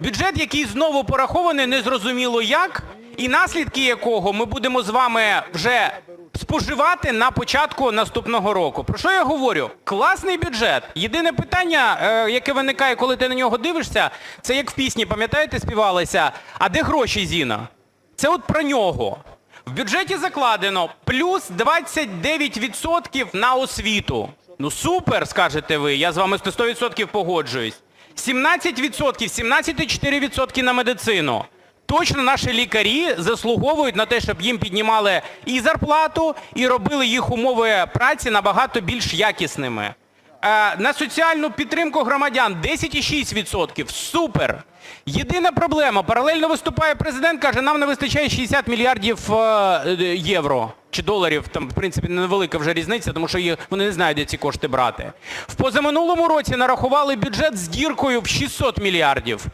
Бюджет, який знову порахований незрозуміло як, і наслідки якого ми будемо з вами вже споживати на початку наступного року. Про що я говорю? Класний бюджет. Єдине питання, е, яке виникає, коли ти на нього дивишся, це як в пісні, пам'ятаєте, співалися, а де гроші, Зіна? Це от про нього. В бюджеті закладено плюс 29% на освіту. Ну супер, скажете ви, я з вами 100% погоджуюсь. 17%, 17,4% на медицину. Точно наші лікарі заслуговують на те, щоб їм піднімали і зарплату, і робили їх умови праці набагато більш якісними. Е, На соціальну підтримку громадян 10,6%. Супер! Єдина проблема, паралельно виступає президент, каже, нам не вистачає 60 мільярдів е, євро чи доларів, там, в принципі, невелика вже різниця, тому що вони не знають, де ці кошти брати. В позаминулому році нарахували бюджет з діркою в 600 мільярдів.